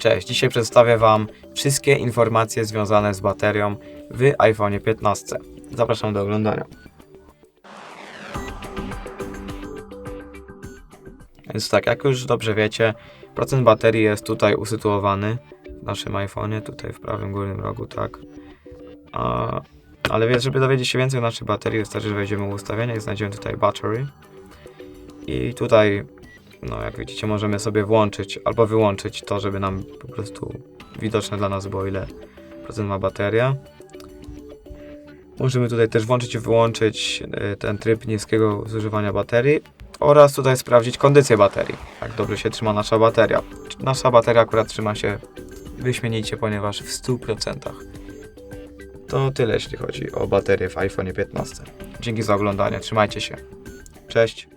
Cześć, dzisiaj przedstawię Wam wszystkie informacje związane z baterią w iPhone 15. Zapraszam do oglądania. Więc tak, jak już dobrze wiecie, procent baterii jest tutaj usytuowany w naszym iPhone'ie, tutaj w prawym górnym rogu, tak. A, ale żeby dowiedzieć się więcej o naszej baterii, wystarczy, że wejdziemy w ustawienia i znajdziemy tutaj battery. I tutaj, no jak widzicie, możemy sobie włączyć albo wyłączyć to, żeby nam po prostu widoczne dla nas było, ile procent ma bateria. Możemy tutaj też włączyć i wyłączyć y, ten tryb niskiego zużywania baterii oraz tutaj sprawdzić kondycję baterii, jak dobrze się trzyma nasza bateria. Nasza bateria akurat trzyma się wyśmienicie, ponieważ w 100%. To tyle, jeśli chodzi o baterię w iPhone 15. Dzięki za oglądanie, trzymajcie się. Cześć.